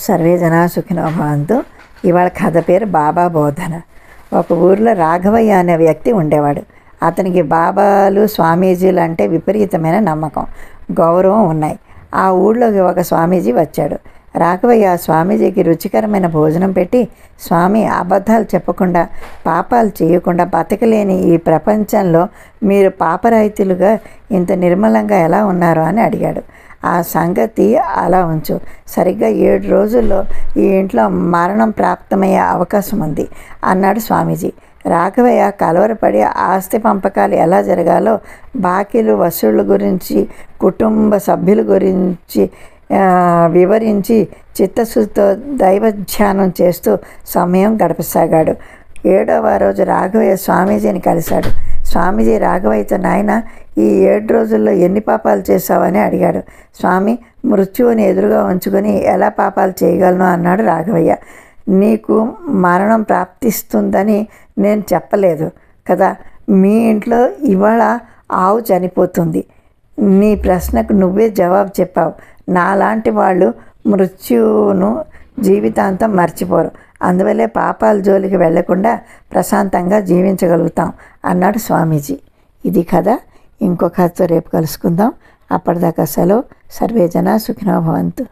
Survey జనా సుఖినో భవంతు. ఇవాళ కథ పేరు బాబా బోధన. ఒక ఊరిలో రాఘవయ్య అనే వ్యక్తి ఉండేవాడు. అతనికి బాబాలు స్వామీజీలు అంటే విపరీతమైన నమ్మకం గౌరవం ఉన్నాయి. ఆ ఊళ్ళోకి ఒక స్వామీజీ వచ్చాడు. రాఘవయ్య స్వామీజీకి రుచికరమైన భోజనం పెట్టి స్వామి అబద్ధాలు చెప్పకుండా పాపాలు చేయకుండా బతకలేని ఈ ప్రపంచంలో మీరు పాపరాయితీలుగా ఇంత నిర్మలంగా ఎలా ఉన్నారు అని అడిగాడు. ఆ సంగతి అలా ఉంచు. సరిగ్గా ఏడు రోజుల్లో ఈ ఇంట్లో మరణం ప్రాప్తమయ్యే అవకాశం ఉంది అన్నాడు స్వామీజీ. రాఘవయ్య కలవరపడి ఆస్తి పంపకాలు ఎలా జరగాలో బాకీలు వసూళ్ళ గురించి కుటుంబ సభ్యుల గురించి వివరించి చిత్తశుద్ధితో దైవ ధ్యానం చేస్తూ సమయం గడపసాగాడు. ఏడవ రోజు రాఘవయ్య స్వామీజీని కలిశాడు. స్వామీజీ రాఘవయ్యతో నాయన ఈ ఏడు రోజుల్లో ఎన్ని పాపాలు చేశావని అడిగాడు. స్వామి మృత్యువుని ఎదురుగా ఉంచుకొని ఎలా పాపాలు చేయగలను? అన్నాడు రాఘవయ్య. నీకు మరణం ప్రాప్తిస్తుందని నేను చెప్పలేదు కదా. మీ ఇంట్లో ఇవాళ ఆవు చనిపోతుంది. నీ ప్రశ్నకు నువ్వే జవాబు చెప్పావు. నాలాంటి వాళ్ళు మృత్యువును జీవితాంతం మర్చిపోరు. అందువల్లే పాపాల జోలికి వెళ్ళకుండా ప్రశాంతంగా జీవించగలుగుతాం అన్నాడు స్వామీజీ. ఇది కథ. ఇంకో కథతో రేపు కలుసుకుందాం. అప్పటిదాకా సెలవు. సర్వేజన సుఖినో భవంతు.